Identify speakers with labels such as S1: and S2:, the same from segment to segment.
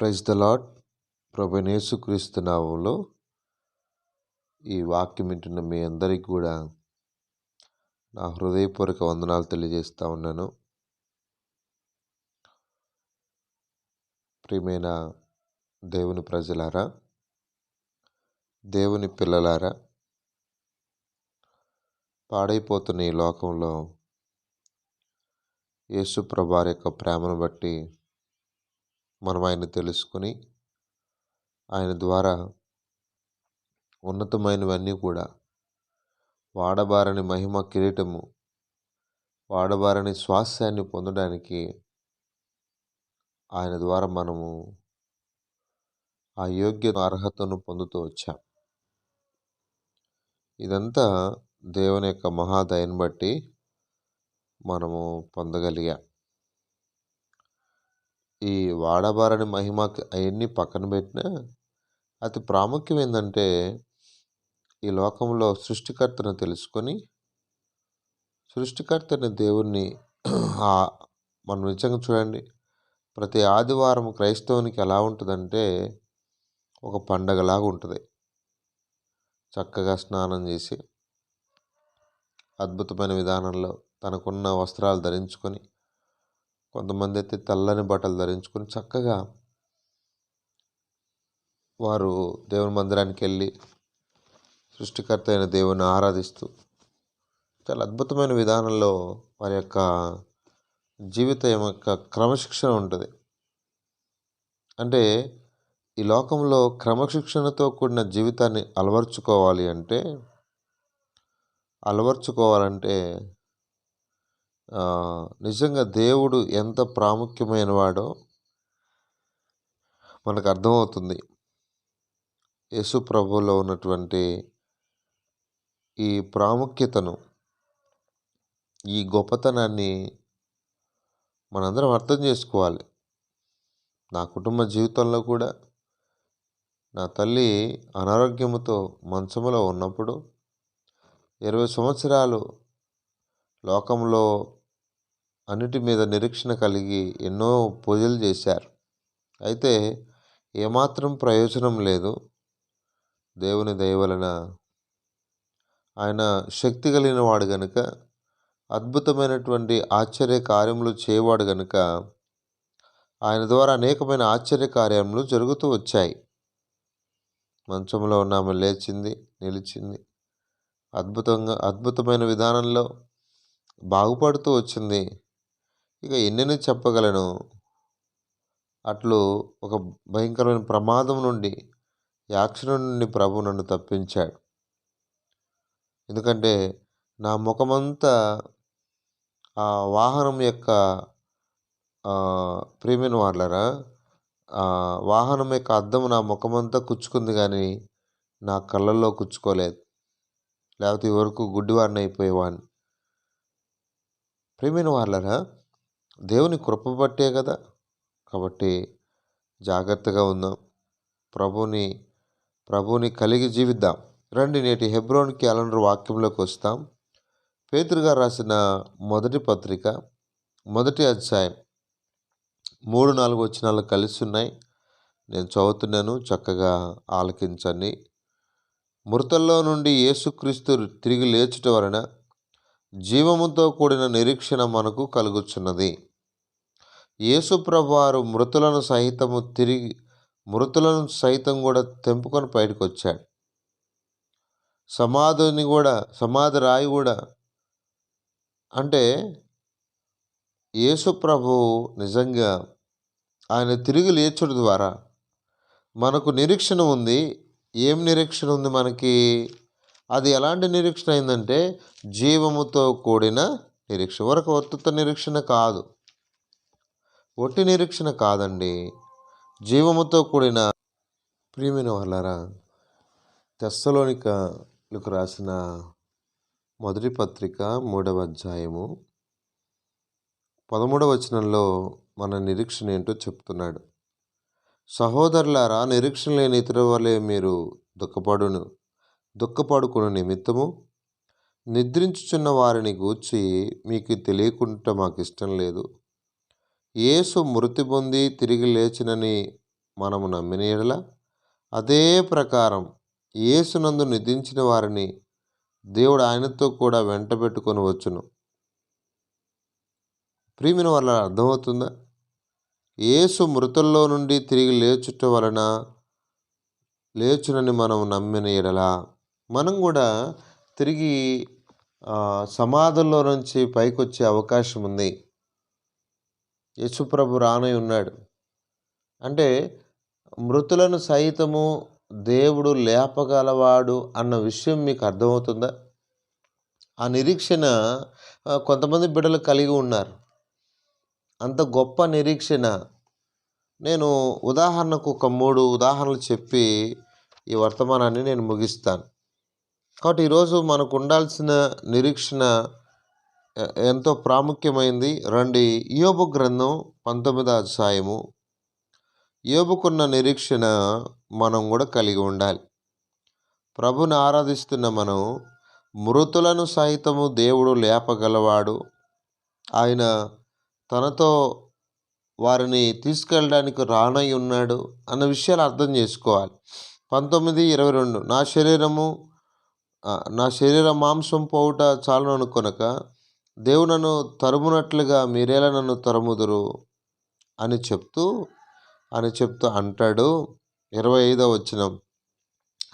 S1: Praise the Lord ప్రభునేసు క్రీస్తునామంలో ఈ వాక్యం వింటున్న మీ అందరికీ కూడా నా హృదయపూర్వక వందనాలు తెలియజేస్తూ ఉన్నాను. ప్రియమైన దేవుని ప్రజలారా దేవుని పిల్లలారా పాడైపోతున్న ఈ లోకంలో యేసు ప్రభార్ యొక్క ప్రేమను బట్టి మనం ఆయన తెలుసుకుని ఆయన ద్వారా ఉన్నతమైనవన్నీ కూడా వాడబారని మహిమ కిరీటము వాడబారని స్వాస్థ్యాన్ని పొందడానికి ఆయన ద్వారా మనము ఆ యోగ్య అర్హతను పొందుతూ వచ్చాం. ఇదంతా దేవుని యొక్క మహాదయను బట్టి మనము పొందగలిగాం. ఈ వాడబారని మహిమ అవన్నీ పక్కన పెట్టినా అతి ప్రాముఖ్యం ఏంటంటే ఈ లోకంలో సృష్టికర్తను తెలుసుకొని సృష్టికర్తని దేవుణ్ణి మనం నిజంగా చూడండి ప్రతి ఆదివారం క్రైస్తవునికి ఎలా ఉంటుందంటే ఒక పండగలాగా ఉంటుంది. చక్కగా స్నానం చేసి అద్భుతమైన విధానంలో తనకున్న వస్త్రాలు ధరించుకొని కొంతమంది అయితే తెల్లని బట్టలు ధరించుకొని చక్కగా వారు దేవుని మందిరానికి వెళ్ళి సృష్టికర్త అయిన దేవుని ఆరాధిస్తూ చాలా అద్భుతమైన విధానంలో వారి యొక్క జీవితం యొక్క క్రమశిక్షణ ఉంటుంది. అంటే ఈ లోకంలో క్రమశిక్షణతో కూడిన జీవితాన్ని అలవర్చుకోవాలి అంటే అలవర్చుకోవాలంటే నిజంగా దేవుడు ఎంత ప్రాముఖ్యమైన వాడో మనకు అర్థమవుతుంది. యేసు ప్రభులో ఉన్నటువంటి ఈ ప్రాముఖ్యతను ఈ గొప్పతనాన్ని మనందరం అర్థం చేసుకోవాలి. నా కుటుంబ జీవితంలో కూడా నా తల్లి అనారోగ్యముతో మంచములో ఉన్నప్పుడు ఇరవై సంవత్సరాలు లోకంలో అన్నిటి మీద నిరీక్షణ కలిగి ఎన్నో పూజలు చేశారు. అయితే ఏమాత్రం ప్రయోజనం లేదు. దేవుని దయవలన ఆయన శక్తి కలిగిన వాడు గనుక అద్భుతమైనటువంటి ఆశ్చర్య కార్యములు చేయవాడు గనుక ఆయన ద్వారా అనేకమైన ఆశ్చర్య కార్యములు జరుగుతూ వచ్చాయి. మంచంలో ఉన్న ఆమె లేచింది నిలిచింది. అద్భుతంగా అద్భుతమైన విధానంలో బాగుపడుతూ వచ్చింది. ఇక ఎన్నెన్ని చెప్పగలను. అట్లు ఒక భయంకరమైన ప్రమాదం నుండి యాక్సిడెంట్ నుండి ప్రభు నన్ను తప్పించాడు. ఎందుకంటే నా ముఖమంతా ఆ వాహనం యొక్క ప్రీమియం వాళ్ళరా వాహనం యొక్క అద్దం నా ముఖమంతా కుచ్చుకుంది కానీ నా కళ్ళల్లో కుచ్చుకోలేదు. లేకపోతే ఈ వరకు గుడ్డివాడిని అయిపోయేవాడిని. ప్రేమైన వాళ్ళరా దేవుని కృప బట్టే కదా. కాబట్టి జాగ్రత్తగా ఉందాం. ప్రభుని ప్రభుని కలిగి జీవిద్దాం. రండి నేటి హెబ్రోన్ క్యాలెండర్ వాక్యంలోకి వస్తాం. పేతురుగా రాసిన మొదటి పత్రిక మొదటి అధ్యాయం మూడు నాలుగు వచ్చినాలు కలిసి ఉన్నాయి. నేను చదువుతున్నాను చక్కగా ఆలకించండి. మృతల్లో నుండి యేసుక్రీస్తు తిరిగి లేచుట వలన జీవముతో కూడిన నిరీక్షణ మనకు కలుగుచున్నది. యేసుప్రభువారు మృతులను సహితము తిరిగి మృతులను సైతం కూడా తెంపుకొని బయటకు వచ్చాడు సమాధిని కూడా సమాధి రాయి కూడా అంటే యేసుప్రభు నిజంగా ఆయన తిరిగి లేచుడు ద్వారా మనకు నిరీక్షణ ఉంది. ఏం నిరీక్షణ ఉంది మనకి? అది ఎలాంటి నిరీక్షణ అయిందంటే జీవముతో కూడిన నిరీక్ష. వరకు ఒత్తుత నిరీక్షణ కాదు. ఒట్టి నిరీక్షణ కాదండి. జీవముతో కూడిన ప్రియమైన వాళ్ళారా తెస్సలోనికలకు రాసిన మొదటి పత్రిక మూడవ అధ్యాయము పదమూడవ వచనంలో మన నిరీక్షణ ఏంటో చెప్తున్నాడు. సహోదరులారా నిరీక్షణ లేని ఇతర వలె మీరు దుఃఖపడును. దుఃఖపడుకున్న నిమిత్తము నిద్రించుచున్న వారిని గూర్చి మీకు తెలియకుండా మాకు ఇష్టం లేదు. యేసు మృతి పొంది తిరిగి లేచినని మనము నమ్మిన ఎడల అదే ప్రకారం యేసునందు నిధించిన వారిని దేవుడు ఆయనతో కూడా వెంట పెట్టుకొని వచ్చును. ప్రియమైన వాళ్ళ అర్థమవుతుందా? యేసు మృతుల్లో నుండి తిరిగి లేచుట వలన లేచునని మనం నమ్మిన ఎడల మనం కూడా తిరిగి సమాధుల్లో నుంచి పైకొచ్చే అవకాశం ఉంది యేసుప్రభు రానై ఉన్నాడు. అంటే మృతులను సైతము దేవుడు లేపగలవాడు అన్న విషయం మీకు అర్థమవుతుందా? ఆ నిరీక్షణ కొంతమంది బిడ్డలు కలిగి ఉన్నారు. అంత గొప్ప నిరీక్షణ. నేను ఉదాహరణకు ఒక మూడు ఉదాహరణలు చెప్పి ఈ వర్తమానాన్ని నేను ముగిస్తాను. కాబట్టి ఈరోజు మనకు ఉండాల్సిన నిరీక్షణ ఎంతో ప్రాముఖ్యమైంది. రండి. యోబు గ్రంథం పంతొమ్మిదో అధ్యాయము. యోబుకున్న నిరీక్షణ మనం కూడా కలిగి ఉండాలి. ప్రభుని ఆరాధిస్తున్న మనం మృతులను సైతము దేవుడు లేపగలవాడు. ఆయన తనతో వారిని తీసుకెళ్ళడానికి రానై ఉన్నాడు అన్న విషయాలు అర్థం చేసుకోవాలి. పంతొమ్మిది ఇరవై రెండు. నా శరీరము నా శరీర మాంసం పోవుట చాలను అనుకొనక దేవునను నన్ను తరుమునట్లుగా మీరేలా నన్ను తరుముదురు అని చెప్తూ అని చెప్తూ అంటాడు. ఇరవై ఐదవ వచనం.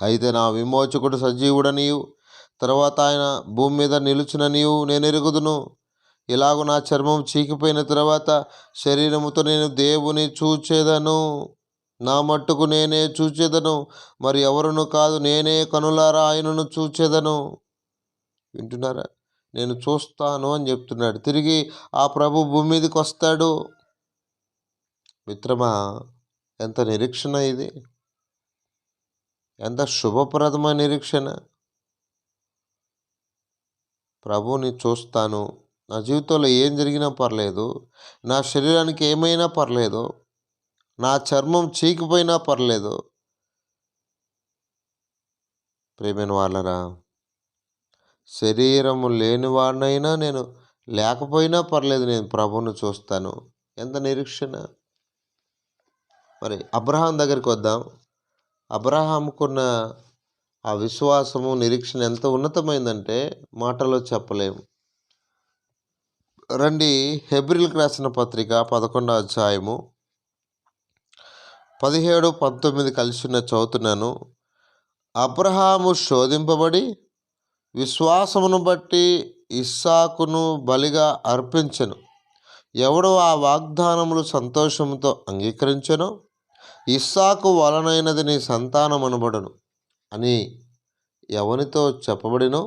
S1: అయితే నా విమోచకుడు సజీవుడనియు తర్వాత ఆయన భూమి మీద నిలుచుననియు నేను ఎరుగుదును. ఇలాగ నా చర్మం చీకిపోయిన తర్వాత శరీరముతో నేను దేవుని చూచేదను. నా మట్టుకు నేనే చూచేదను. మరి ఎవరును కాదు నేనే కనులారా ఆయనను చూచేదను. వింటున్నారా? నేను చూస్తాను అని చెప్తున్నాడు. తిరిగి ఆ ప్రభు భూమి మీదకి వస్తాడు. మిత్రమా ఎంత నిరీక్షణ ఇది? ఎంత శుభప్రదమైన నిరీక్షణ? ప్రభుని చూస్తాను. నా జీవితంలో ఏం జరిగినా పర్లేదు. నా శరీరానికి ఏమైనా పర్లేదు. నా చర్మం చీకిపోయినా పర్లేదు. ప్రేమైన వాళ్ళరా శరీరము లేనివాడినైనా నేను లేకపోయినా పర్లేదు నేను ప్రభువును చూస్తాను. ఎంత నిరీక్షణ? మరి అబ్రహాం దగ్గరికి వద్దాం. అబ్రహాంకున్న ఆ విశ్వాసము నిరీక్షణ ఎంత ఉన్నతమైందంటే మాటలో చెప్పలేము. రండి హెబ్రిల్కి రాసిన పత్రిక పదకొండో అధ్యాయము పదిహేడు పంతొమ్మిది కలిసి ఉన్న చదువుతున్నాను. అబ్రహాము శోధింపబడి విశ్వాసమును బట్టి ఇస్సాకును బలిగా అర్పించెను. ఎవడు ఆ వాగ్దానములు సంతోషంతో అంగీకరించెనో ఇస్సాకు వలనైనది నీ సంతానం అనబడును అని ఎవనితో చెప్పబడినో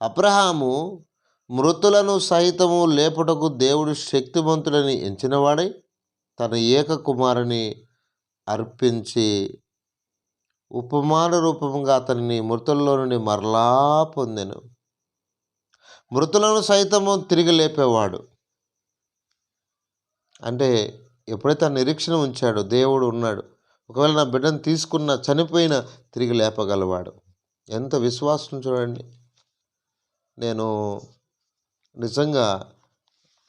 S1: అబ్రహాము మృతులను సైతము లేపుటకు దేవుడు శక్తివంతుడని ఎంచినవాడై తన ఏక కుమారుని అర్పించి ఉపమాన రూపంగా అతనిని మృతుల్లో నుండి మరలా పొందెను. మృతులను సైతము తిరిగి లేపేవాడు. అంటే ఎప్పుడైతే ఆ నిరీక్షణ ఉంచాడో దేవుడు ఉన్నాడు. ఒకవేళ నా బిడ్డను తీసుకున్న చనిపోయిన తిరిగి లేపగలవాడు. ఎంత విశ్వాసం చూడండి. నేను నిజంగా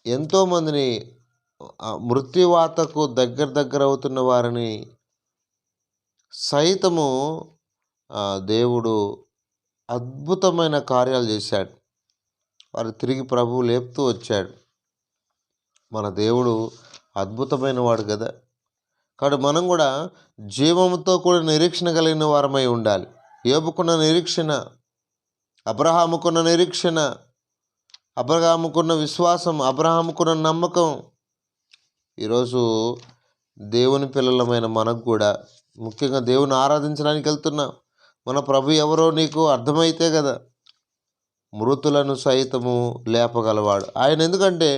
S1: ఎంతోమందిని మృత్యువాతకు దగ్గర దగ్గర అవుతున్న వారిని సైతము దేవుడు అద్భుతమైన కార్యాలు చేశాడు. వారు తిరిగి ప్రభువు లేపుతూ వచ్చాడు. మన దేవుడు అద్భుతమైన వాడు కదా. కాబట్టి మనం కూడా జీవముతో కూడా నిరీక్షణ కలిగిన వారమై ఉండాలి. ఏపుకున్న నిరీక్షణ అబ్రహాముకున్న నిరీక్షణ అబ్రహాముకున్న విశ్వాసం అబ్రహాముకున్న నమ్మకం ఈరోజు దేవుని పిల్లలమైన మనకు కూడా ముఖ్యంగా దేవుని ఆరాధించడానికి వెళ్తున్నాం. మన ప్రభు ఎవరో నీకు అర్థమైతే కదా. మృతులను సైతము లేపగలవాడు. ఆయన ఎందుకంటే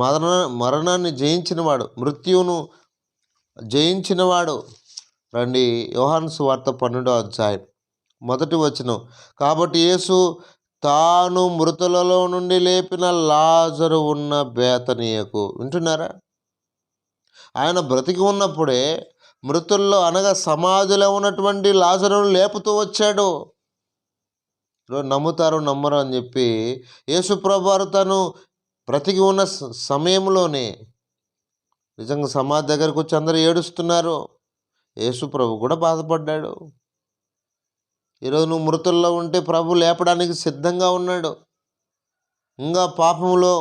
S1: మరణ మరణాన్ని జయించినవాడు మృత్యువును జయించినవాడు. రండి యోహాన్స్ సువార్త పన్నెండో అధ్యాయం మొదటి వచనం. కాబట్టి యేసు తాను మృతులలో నుండి లేపిన లాజరు ఉన్న బేతనీయకు వింటున్నారా? ఆయన బ్రతికి ఉన్నప్పుడే మృతుల్లో అనగా సమాధిలో ఉన్నటువంటి లాజరును లేపుతూ వచ్చాడు. నమ్ముతారు నమ్మరు అని చెప్పి యేసుప్రభు తను బ్రతికి ఉన్న సమయంలోనే నిజంగా సమాధి దగ్గరకు వచ్చి అందరూ ఏడుస్తున్నారు. యేసు ప్రభు కూడా బాధపడ్డాడు. ఈరోజు నువ్వు మృతుల్లో ఉంటే ప్రభు లేపడానికి సిద్ధంగా ఉన్నాడు. ఇంకా పాపంలో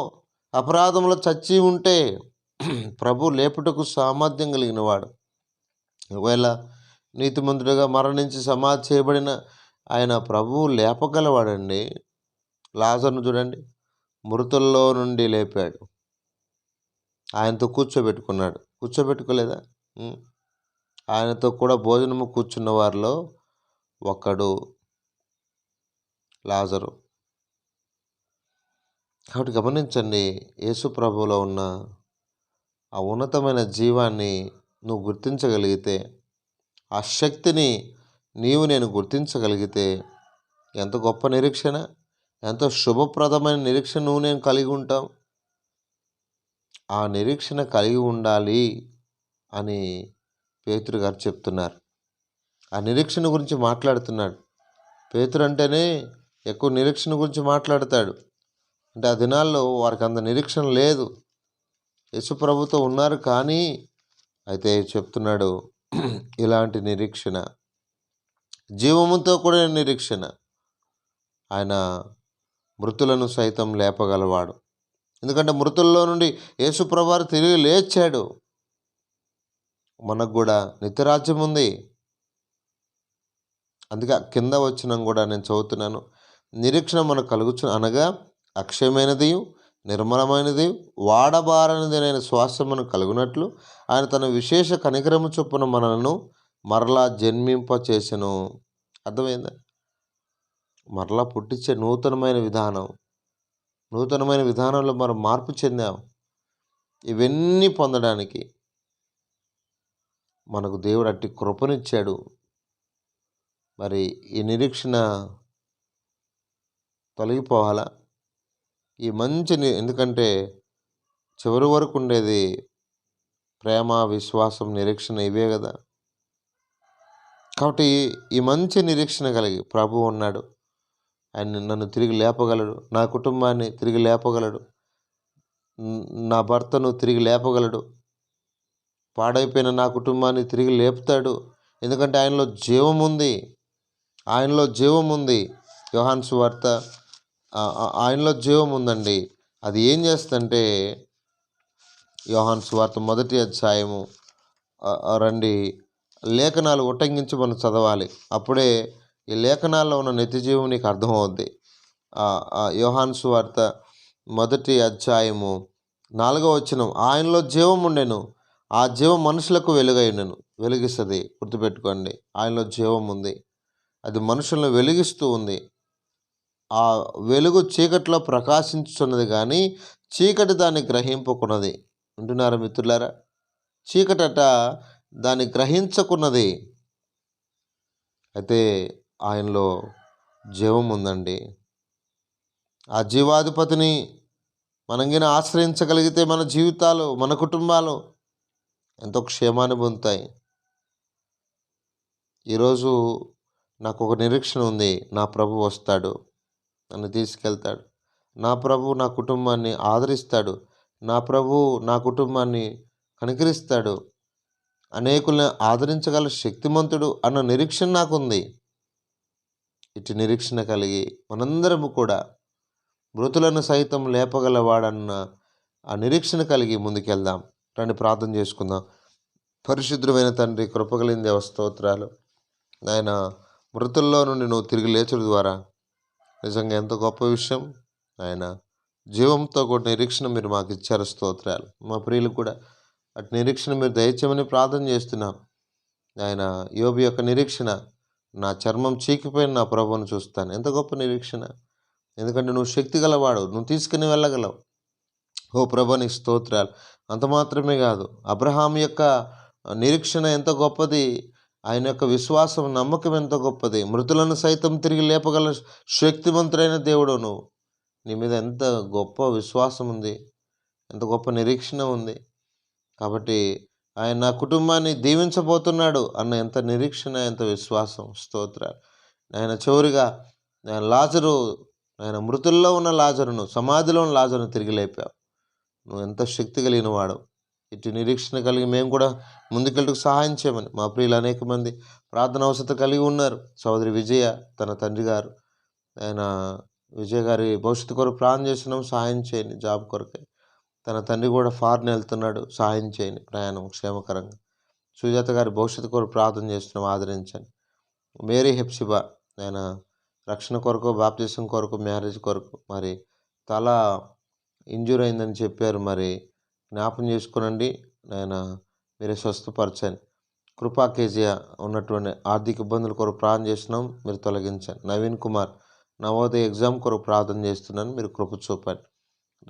S1: అపరాధంలో చచ్చి ఉంటే ప్రభు లేపుటకు సామర్థ్యం కలిగినవాడు. ఒకవేళ నీతిమంతుడిగా మరణించి సమాధి చేయబడిన ఆయన ప్రభువు లేపగలవాడండి. లాజర్ను చూడండి. మృతుల్లో నుండి లేపాడు. ఆయనతో కూర్చోబెట్టుకున్నాడు. కూర్చోబెట్టుకోలేదా? ఆయనతో కూడా భోజనము కూర్చున్న వారిలో ఒకడు లాజరు. కాబట్టి గమనించండి యేసు ప్రభువులో ఉన్న ఆ ఉన్నతమైన జీవాన్ని నువ్వు గుర్తించగలిగితే ఆ శక్తిని నీవు నేను గుర్తించగలిగితే ఎంత గొప్ప నిరీక్షణ ఎంతో శుభప్రదమైన నిరీక్షణ నువ్వు నేను కలిగి ఉంటాం ఆ నిరీక్షణ కలిగి ఉండాలి అని పేతురు గారు చెప్తున్నారు. ఆ నిరీక్షణ గురించి మాట్లాడుతున్నాడు. పేతురు అంటేనే ఎక్కువ నిరీక్షణ గురించి మాట్లాడతాడు. అంటే ఆ దినాల్లో వారికి అంత నిరీక్షణ లేదు. యేసుప్రభుతో ఉన్నారు కానీ అయితే చెప్తున్నాడు ఇలాంటి నిరీక్షణ. జీవముతో కూడిన నిరీక్షణ. ఆయన మృతులను సైతం లేపగలవాడు. ఎందుకంటే మృతుల్లో నుండి యేసుప్రభారు తిరిగి లేచాడు. మనకు కూడా నిత్యరాజ్యం ఉంది. అందుకే కింద వచ్చిన కూడా నేను చదువుతున్నాను. నిరీక్షణ మనకు కలుగుచు అనగా అక్షయమైనది నిర్మలమైనది వాడబారనిది అయిన శ్వాసమును కలుగునట్లు ఆయన తన విశేష కనికరము చొప్పున మనలను మరలా జన్మింప చేసెను అర్థమైందా? మరలా పుట్టించే నూతనమైన విధానం. నూతనమైన విధానంలో మనం మార్పు చెందాం. ఇవన్నీ పొందడానికి మనకు దేవుడు అట్టి కృపనిచ్చాడు. మరి ఈ నిరీక్షణ తొలగిపోవాలా? ఈ మంచి ని- ఎందుకంటే చివరి వరకు ఉండేది ప్రేమ విశ్వాసం నిరీక్షణ ఇవే కదా. కాబట్టి ఈ మంచి నిరీక్షణ కలిగి ప్రభు ఉన్నాడు. ఆయన నన్ను తిరిగి లేపగలడు. నా కుటుంబాన్ని తిరిగి లేపగలడు. నా భర్తను తిరిగి లేపగలడు. పాడైపోయిన నా కుటుంబాన్ని తిరిగి లేపుతాడు. ఎందుకంటే ఆయనలో జీవం ఉంది. ఆయనలో జీవం ఉంది. యోహాన్ సువార్త ఆయనలో జీవం ఉందండి. అది ఏం చేస్తుందంటే యోహాన్ సువార్త మొదటి అధ్యాయము రండి. లేఖనాలు ఉటంకించి మనం చదవాలి. అప్పుడే ఈ లేఖనాల్లో ఉన్న నిత్యజీవం నీకు అర్థమవుద్ది. ఆ, యోహాన్ సువార్త మొదటి అధ్యాయము నాలుగో వచనం. ఆయనలో జీవం ఉండెను. ఆ జీవం మనుషులకు వెలుగై వెలిగిస్తుంది. గుర్తుపెట్టుకోండి. ఆయనలో జీవం ఉంది. అది మనుషులను వెలిగిస్తూ ఉంది. ఆ వెలుగు చీకట్లో ప్రకాశించున్నది కానీ చీకటి దాన్ని గ్రహింపుకున్నది. వింటున్నారా మిత్రులారా? చీకటట దాన్ని గ్రహించకున్నది. అయితే ఆయనలో జీవం ఉందండి. ఆ జీవాధిపతిని మనంగిన ఆశ్రయించగలిగితే మన జీవితాలు మన కుటుంబాలు ఎంతో క్షేమాన్ని పొందుతాయి. ఈరోజు నాకు ఒక నిరీక్షణ ఉంది. నా ప్రభు వస్తాడు. నన్ను తీసుకెళ్తాడు. నా ప్రభు నా కుటుంబాన్ని ఆదరిస్తాడు. నా ప్రభు నా కుటుంబాన్ని కనికరిస్తాడు. అనేకుల్ని ఆదరించగల శక్తిమంతుడు అన్న నిరీక్షణ నాకుంది. ఇటు నిరీక్షణ కలిగి మనందరము కూడా మృతులను సైతం లేపగలవాడన్న ఆ నిరీక్షణ కలిగి ముందుకెళ్దాం. రండి ప్రార్థన చేసుకుందాం. పరిశుద్ధమైన తండ్రి కృపగలింది స్తోత్రాలు. ఆయన మృతుల్లో నుండి నువ్వు తిరిగి లేచుడు ద్వారా నిజంగా ఎంత గొప్ప విషయం. ఆయన జీవంతో కూడిన నిరీక్షణ మీరు మాకు ఇచ్చారు స్తోత్రాలు. మా ప్రియులు కూడా అటు నిరీక్షణ మీరు దయచేయమని ప్రార్థన చేస్తున్నాం. ఆయన యోగి యొక్క నిరీక్షణ నా చర్మం చీకిపోయిన నా ప్రభువును చూస్తాను. ఎంత గొప్ప నిరీక్షణ. ఎందుకంటే నువ్వు శక్తి గలవాడు నువ్వు తీసుకుని వెళ్ళగలవు. ఓ ప్రభు నీ స్తోత్రాలు. అంత మాత్రమే కాదు అబ్రహాం యొక్క నిరీక్షణ ఎంత గొప్పది. ఆయన యొక్క విశ్వాసం నమ్మకం ఎంత గొప్పది. మృతులను సైతం తిరిగి లేపగల శక్తివంతుడైన దేవుడు నువ్వు. నీ మీద ఎంత గొప్ప విశ్వాసం ఉంది ఎంత గొప్ప నిరీక్షణ ఉంది. కాబట్టి ఆయన నా కుటుంబాన్ని దీవించబోతున్నాడు అన్న ఎంత నిరీక్షణ ఎంత విశ్వాసం. స్తోత్ర ఆయన చివరిగా ఆయన లాజరు ఆయన మృతుల్లో ఉన్న లాజరును సమాధిలో ఉన్న లాజరును తిరిగి లేపావు. నువ్వు ఎంత శక్తి కలిగిన వాడు ఇటు నిరీక్షణ కలిగి మేము కూడా ముందుకెళ్ళకు సహాయం చేయమని మా ప్రియులు అనేక మంది ప్రార్థన అవసరం కలిగి ఉన్నారు. సోదరి విజయ తన తండ్రి గారు ఆయన విజయ్ గారి భవిష్యత్తు కొరకు ప్రాణం చేసినాం సహాయం చేయండి జాబ్ కొరకే. తన తండ్రి కూడా ఫారెన్ వెళ్తున్నాడు సహాయం చేయండి ప్రయాణం క్షేమకరంగా. సుజాత గారి భవిష్యత్తు కొరకు ప్రార్థన చేస్తున్నాం ఆదరించండి. మేరీ హెప్సిబా ఆయన రక్షణ కొరకు బాప్తిసం కొరకు మ్యారేజ్ కొరకు మరి తల ఇంజూర్ అయిందని చెప్పారు మరి జ్ఞాపం చేసుకునండి. నాయన మీరే స్వస్థపరచండి కృపా కేజీఆ ఉన్నటువంటి ఆర్థిక ఇబ్బందుల కొరకు ప్రార్థన చేస్తున్నాం. మీరు తొలగించండి. నవీన్ కుమార్ నవోదయ ఎగ్జామ్ కొరకు ప్రార్థన చేస్తున్నాను. మీరు కృప చూపండి.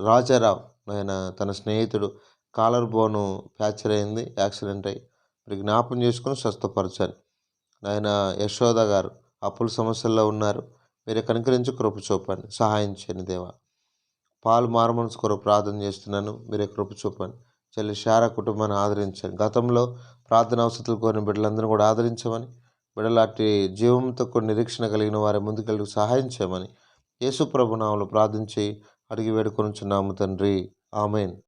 S1: రాజారావు ఆయన తన స్నేహితుడు కాలర్ బోను ఫ్రాక్చర్ అయింది యాక్సిడెంట్ అయ్యి. మీరు జ్ఞాపం చేసుకుని స్వస్థపరచండి ఆయన యశోద గారు అప్పుల సమస్యల్లో ఉన్నారు. మీరు కనుకరించి కృప చూపండి. సహాయం చేయండి దేవా. పాలు మార్మన్స్ కొరకు ప్రార్థన చేస్తున్నాను. మీరే కృప చూపండి. చెల్లి శారా కుటుంబాన్ని ఆదరించండి. గతంలో ప్రార్థన అవసరాలు కోరిన బిడ్డలందరూ కూడా ఆదరించమని బిడ్డలాంటి జీవంతో కొన్ని నిరీక్షణ కలిగిన వారి ముందుకెళ్ళి సహాయం చేయమని యేసుప్రభు ప్రభు ప్రార్థించి అడిగి వేడుకొనుచున్నాము తండ్రి. ఆమెన్.